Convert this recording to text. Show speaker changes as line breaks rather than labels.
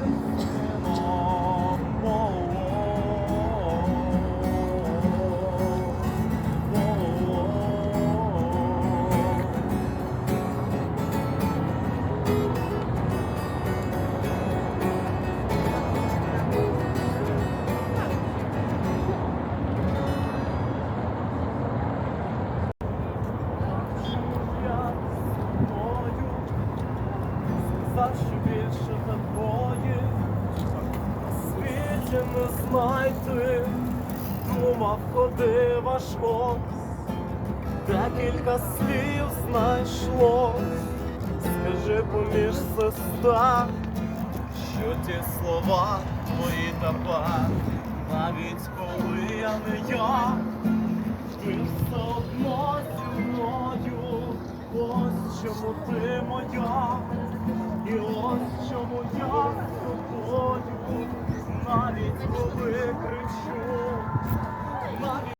Yeah. плачу більше тобою, світі не знайти, думав, ходив аж ось, декілька слів знайшлось, скажи поміж сестра, що ті слова твої тепер, навіть коли я не я, ти все одно зі мною, ось чому ти моя. Навіть кричу,